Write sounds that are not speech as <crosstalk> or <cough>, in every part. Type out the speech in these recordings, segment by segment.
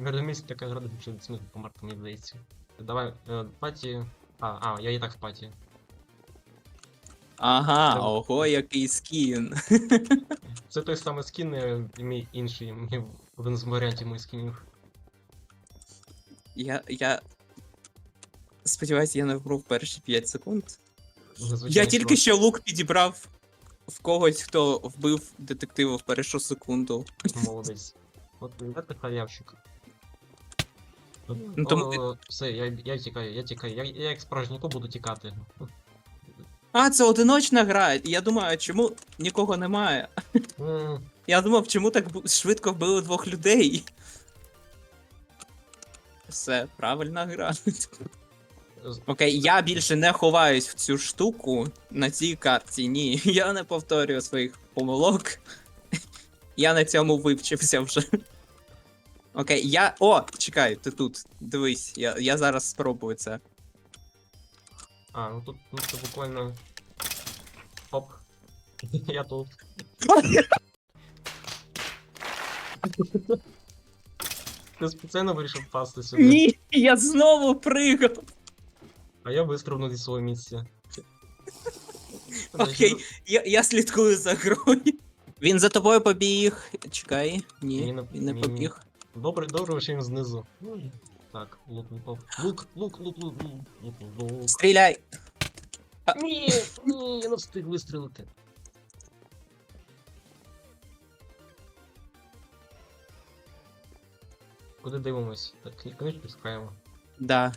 Гардеміс така града, що сміх помер, мені здається. Давай, е, паті. А, а, я і так в паті. Ага, Це- ого, який скін. <laughs> Це той самий скін, е, і мій інший, мій один з варіантів моїх скінів. Я. я. Сподіваюсь, я не вбрав перші 5 секунд. Я Звичайно, тільки що лук підібрав в когось, хто вбив детектива в першу секунду. Молодець. От я халявщик. Ну, тому ти- О, все, я, я тікаю, я тікаю. Я, я як справжній буду тікати. А, це одиночна гра. і Я думаю, а чому нікого немає? М, Я думав, чому так бу- швидко вбили двох людей. Все, правильна гра. з- Окей, я більше не ховаюсь в цю штуку на цій карті. Ні, я не повторюю своїх помилок. Я на цьому вивчився вже. Окей, я. О, чекай, ти тут. Дивись, я, я зараз спробую це. А, ну тут, ну це буквально. Оп. <laughs> Я тут. <laughs> Ти спеціально вирішив впасти сюди. Ні, я знову пригав. А я вистрибнув зі свого місця. Окей, я, я слідкую за грою. Він за тобою побіг. Чекай, Ні, ні, не- він не ні, побіг. Добре, добре, що він знизу. Так, лук не поп. Лук, лук, лук, лук, лук, лук, лук. Стріляй! Ні, ні, я не встиг вистрілити. Куди дивимось? Так, кни- книжку шукаємо. Да.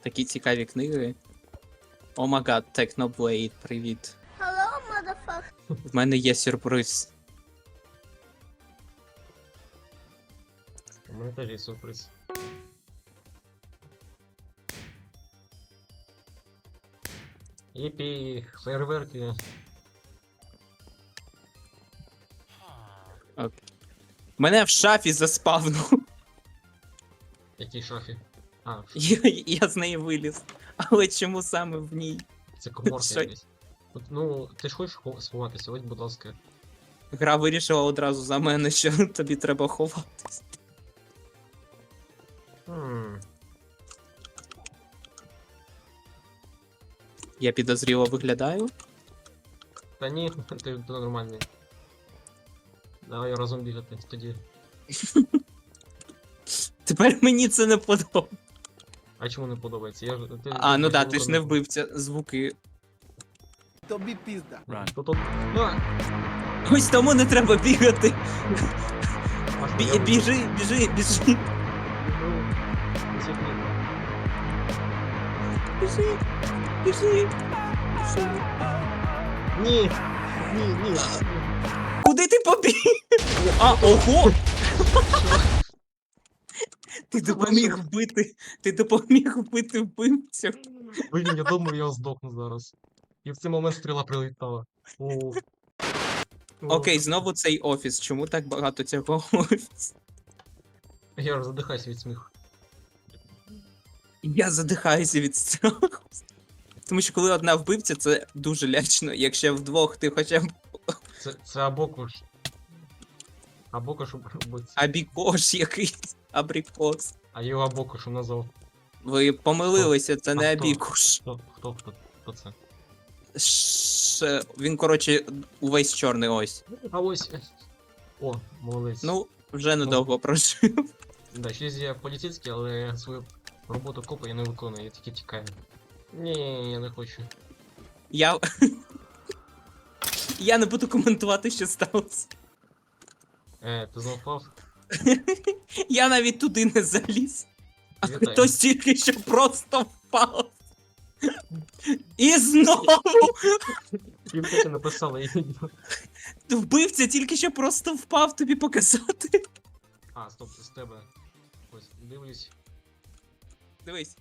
Такі цікаві книги. О магад, Technoblade, привіт. Hello, motherfucker. В мене є сюрприз. У мене теж є сюрприз. Єпі, фейерверки. Мене в шафі заспавнув. Якій шафі? А, Я, я з неї виліз. Але чому саме в ній? це коморка Що? якась. От, Ну, ти ж хочеш хо- сховатися, ось, будь ласка. Гра вирішила одразу за мене, що <laughs> тобі треба ховатись. Хм. Я підозріло виглядаю. Та ні, <laughs> ти, ти нормальний. Давай разом бігати тоді. <laughs> Тепер мені це не подобається. А чому не подобається? Я ж ти, А, ну да, ти ж не вбивця. Звуки. Тобі пізда. То тут. А! Ось тому не треба бігати. Маша, Бі- я біжи, біжи, біжи. вбив. Світлі. Біжи, біжи, біжи. Ні! Ні, ні. Куди ти побіг? А, ого! Ти допоміг вбити. Ти допоміг вбити вбивцю. Блін, я думаю, я здохну зараз. І в цей момент стріла прилітала. О. Окей, знову цей офіс. Чому так багато цього <laughs> офісу? Я ж задихаюсь від сміху. Я задихаюся від страху. Тому що коли одна вбивця, це дуже лячно. Якщо вдвох ти хоча б Це, це абокуш. Абокуш убивця. абікош якийсь, абрикос. А його абокуш назвав. Ви помилилися, це не хто? абікуш. Хто, хто, хто, хто це? Ш... Він, коротше, увесь чорний ось. А ось. О, молодець. Ну, вже недовго прожив. Да, щось я поліцейський, але свою роботу копа я не виконую, я тільки тікаю. Ні, я не хочу. Я. <laughs> Я не буду коментувати, що сталося. Е, ти знов впав? Я навіть туди не заліз. А Вітаю. хтось тільки що просто впав. І знову! Півтечі написала і Вбивця тільки що просто впав тобі показати. А, стоп, це з тебе. Ось, дивлюсь. Дивись.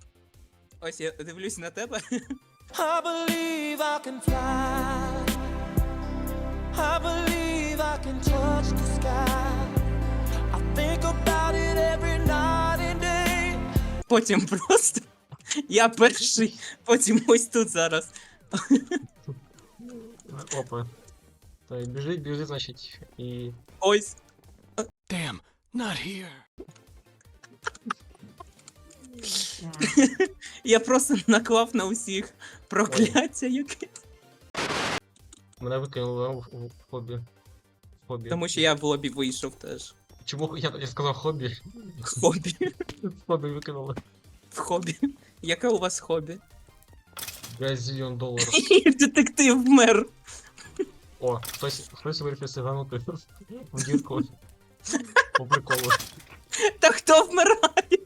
Ось я дивлюсь на тебе. I believe I can fly. I believe I can touch the sky. Потім просто. Я перший, потім ось тут зараз. Опа. Та й біжи, біжи, значить, і. Ось. Damn, not here. Я просто наклав на усіх прокляття яке. Мене викинули в, в хобі. В хобі. Тому що я в лобі вийшов теж. Чому я, я сказав хобі? Хобі. <laughs> Хобі викинули. В хобі. Яке у вас хобі? Газільйон доларів. <laughs> Детектив мер. О, хтось, хтось вирішив сиганути в дірку. По приколу. Та хто вмирає?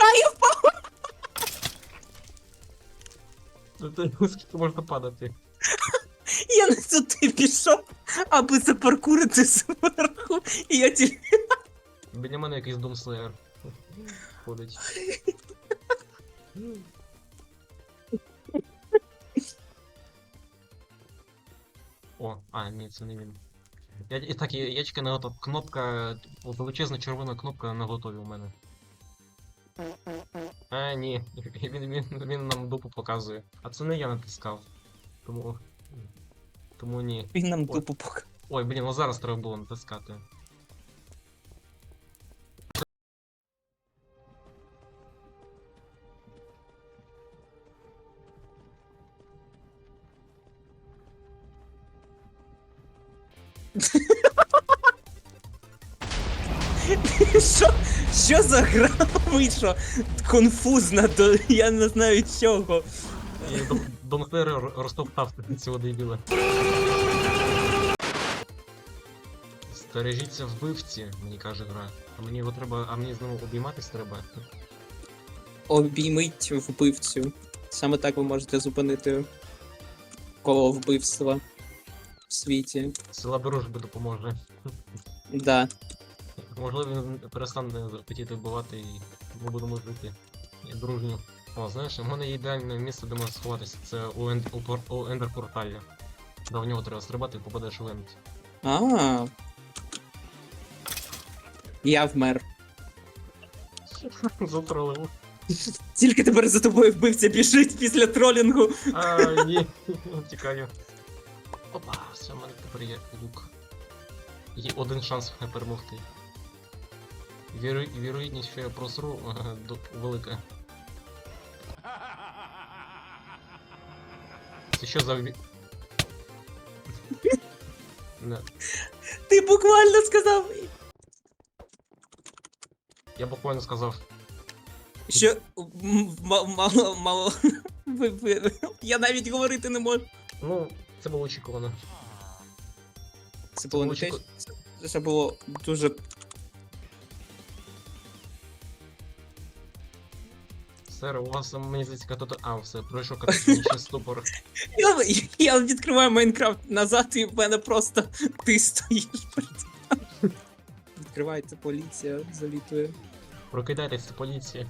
А я впав! Ну, ти- Скільки можна падати? Я не сюди пішов, аби запаркурити зверху. І я тільки. Біля мене якийсь домслеєр. Ходить. О, а, ні, це не він. Я, і так, я, я чекаю на готов. Кнопка. Величезна червона кнопка на готові у мене. А, ні. <laughs> Він, він, він нам дупу показує. А це не я натискав. Тому. Тому ні. Він нам Ой. дупу показав. Ой, блін, ну зараз треба було натискати. Що? Що за гра вийшла? Конфузна, до я не знаю чого. І Дом- Домклер р- розтоптав цього дебіла. Стережіться вбивці, мені каже гра. А мені його треба. А мені знову обійматись треба. Обійміть вбивцю. Саме так ви можете зупинити коло вбивства в світі. Сила дружби допоможе. Да. Можливо, він перестане хотіти вбивати і ми будемо жити. Дружньо. О, знаєш, у мене є ідеальне місце, де можна сховатися. Це у, енд, у, пор, у ендер порталі. Да, в нього треба стрибати і попадеш у енд. А. Я вмер. <laughs> Затролив. Тільки тепер за тобою вбивця біжить після тролінгу. А, ні, <laughs> тікаю. Опа, все, в мене тепер є лук. Є один шанс мене перемогти. Віру... Вірогідність, що я просру, велика. Це що за... Не, Ти буквально сказав, я буквально сказав. що мало мало. <laughs> Я навіть говорити не можу. Ну, це було очікувано. Це було не те, очіку- це- це було дуже. Сер, у вас мені здається като... А, все, пройшов катастрофічний ступор. <laughs> Я, я відкриваю Майнкрафт назад, і в мене просто ти стоїш перед. <laughs> Відкривається поліція, залітує. Прокидайтесь, це поліція.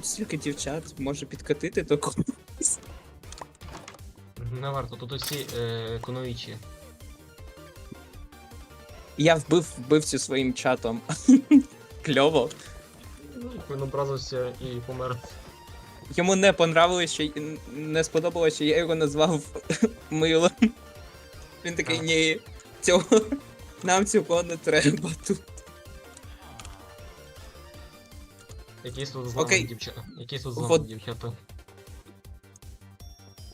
Тут стільки дівчат може підкатити до когось. Не варто, тут усі е, економічі. Я вбив вбивцю своїм чатом. <laughs> Кльово. Він образився і помер. Йому не понравилось, що не сподобалось, що я його назвав <laughs> милом. Він такий, Так. ні, цього нам цього не треба тут. Якісь тут зламані Окей. дівчата. Якісь тут Вот. дівчата.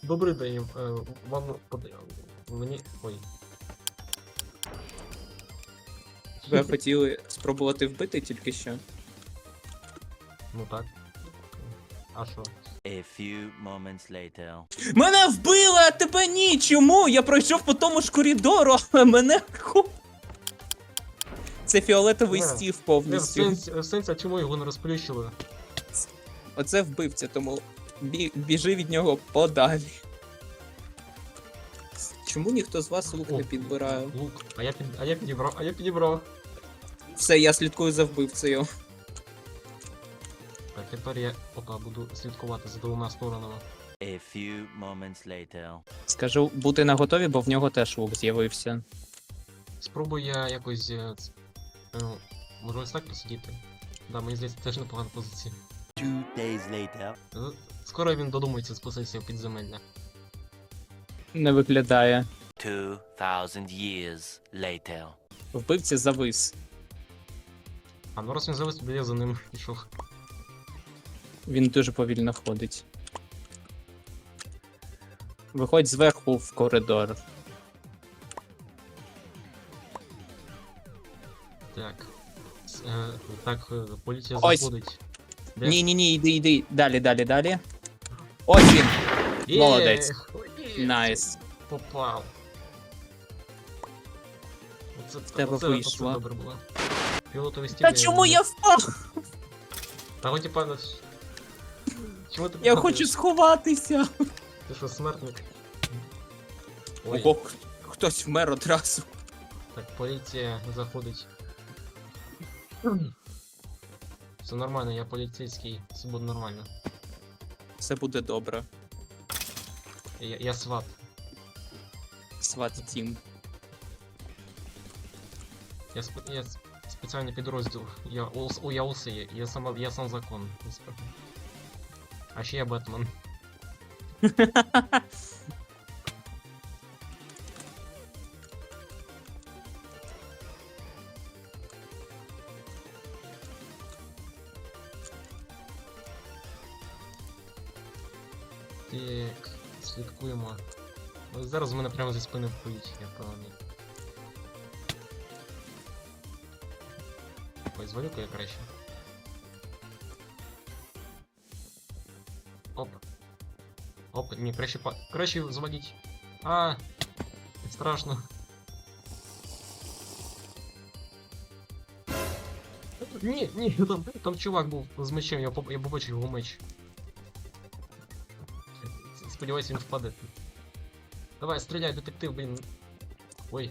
Добрий день. Е, вам под... Мені. Ой. Ви хотіли спробувати вбити тільки що. Ну так. А що? A few moments later. Мене вбили, а тебе ні! Чому? Я пройшов по тому ж коридору, а мене ху. Це фіолетовий Не, стів повністю. сенсі, в сенсі, а чому його не розплющили? Оце вбивця, тому бі... біжи від нього подалі. Чому ніхто з вас лук О, не підбирає? Лук. А я під. А я підібрав, а я підібрав. Все, я слідкую за вбивцею. Так, тепер я опа, буду слідкувати за двома сторонами. A few moments later. Скажу бути наготові, бо в нього теж лук з'явився. Спробую я якось. Е, ц- е, ось так посидіти. Да, мені здається, теж непогана позиція. Two days later. Скоро він додумається спуститися в підземелля. Не виглядає. Two thousand years later. Вбивця завис. А ну раз він завис, тоді я за ним пішов. Він дуже повільно ходить. Виходь зверху в коридор. Так, е, поліція Ось. заходить. Де? Ні, ні, ні, йди, йди. Далі, далі, далі. Ось він! Є! молодець. Є! Найс. Попав. Оце, тебе оце, вийшло. Оце добре було. Пілотовий стіль. Та чому я впав? Та хоч пане. Чому ти Я падаєш? хочу сховатися. Ти що, смертник? Ой, Ого, х- хтось вмер одразу. так, поліція заходить. Все нормально, я поліцейський, все буде нормально. Все буде добре. Я, я сват. Сват тім. Я, сп... я с- спеціальний підрозділ. Я ОЛС... О, я ОЛС є. Я сам, я сам закон. насправді. А ще я Бетмен. <laughs> Так, слідкуємо. Ось зараз в мене прямо зі спини впоїть, я впевнений. Ой, звалюка я краще. Оп. Оп, ні, краще па. Краще зваліть. А, страшно. Ні, ні, там, там чувак був з мечем, я, поп- я побачив його меч. Сподіваюсь, він впаде. Давай, стріляй, детектив, блін. Ой.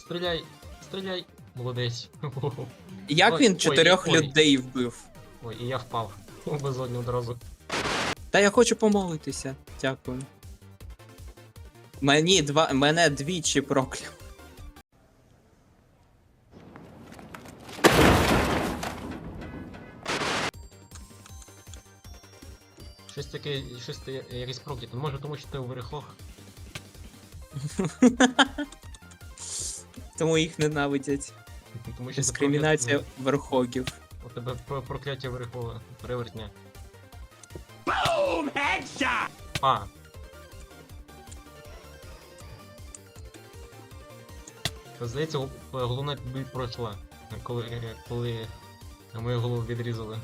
Стріляй, стріляй. Молодець. <laughs> Як Ой, він ой, чотирьох ой. людей вбив? Ой, і я впав. <laughs> Безодні одразу. Та я хочу помолитися. Дякую. Мені два. Мене двічі прокляв. Щось таке, щось таке, якийсь прокляте. Може тому що ти у. <laughs> Тому їх ненавидять. Тому що Дискримінація верхогів. У тебе прокляття верхове. Перевертня. А. Та, Здається, гол- головна біль пройшла, коли, коли мою голову відрізали.